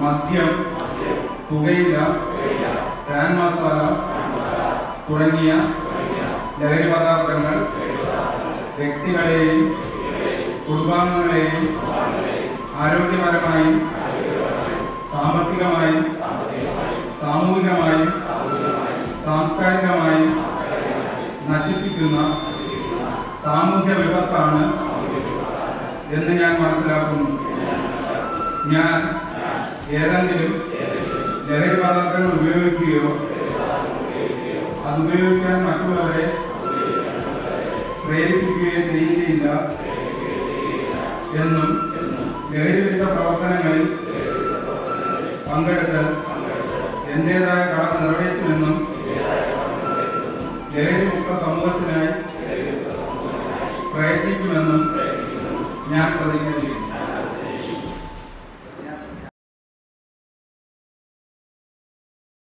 മദ്യം പുകയില ടാൻ മസാല തുടങ്ങിയ ലഹരി പദാർത്ഥങ്ങൾ വ്യക്തികളെയും കുടുംബാംഗങ്ങളെയും ആരോഗ്യപരമായും സാമ്പത്തികമായും സാമൂഹികമായും സാംസ്കാരികമായും നശിപ്പിക്കുന്ന സാമൂഹ്യ വിപത്താണ് എന്ന് ഞാൻ മനസ്സിലാക്കുന്നു. ഞാൻ ഏതെങ്കിലും ലഹരി പദാർത്ഥങ്ങൾ ഉപയോഗിക്കുകയോ അത് ഉപയോഗിക്കാൻ മറ്റുള്ളവരെ പ്രേരിപ്പിക്കുകയോ ചെയ്യുകയില്ല എന്നും ലഹരിവിരുദ്ധ പ്രവർത്തനങ്ങളിൽ പങ്കെടുത്ത് എന്റേതായ കടം നിറവേറ്റുമെന്നും ലഹരിമുക്ത സമൂഹത്തിനായി പ്രയത്നിക്കുമെന്നും ഞാൻ പ്രതിജ്ഞ